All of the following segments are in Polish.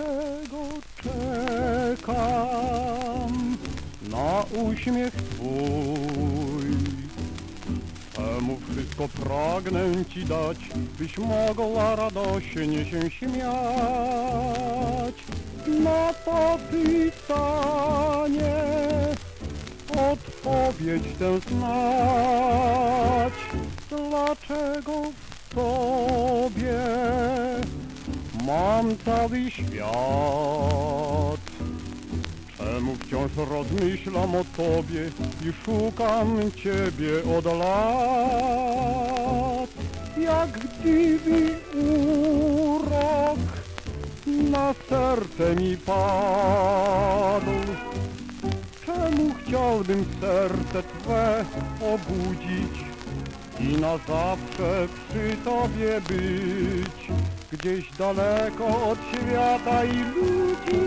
Dlaczego czekam na uśmiech Twój? Temu wszystko pragnę Ci dać, byś mogła radośnie się śmiać. Na to pytanie odpowiedź tę znać. Dlaczego w Tobie mam cały świat? Czemu wciąż rozmyślam o Tobie i szukam Ciebie od lat? Jak dziwi urok na serce mi padł. Czemu chciałbym serce Twe obudzić i na zawsze przy Tobie być? Gdzieś daleko od świata i ludzi,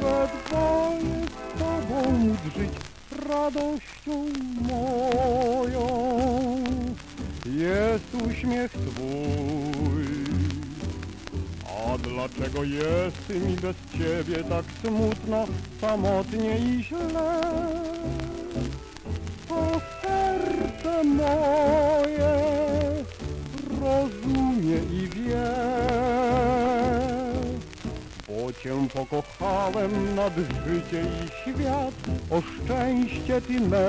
we dwoje z Tobą żyć radością moją. Jest uśmiech Twój. A dlaczego jest mi bez Ciebie tak smutno, samotnie i źle? To serce moje Cię pokochałem nad życie i świat, o szczęście Ty me.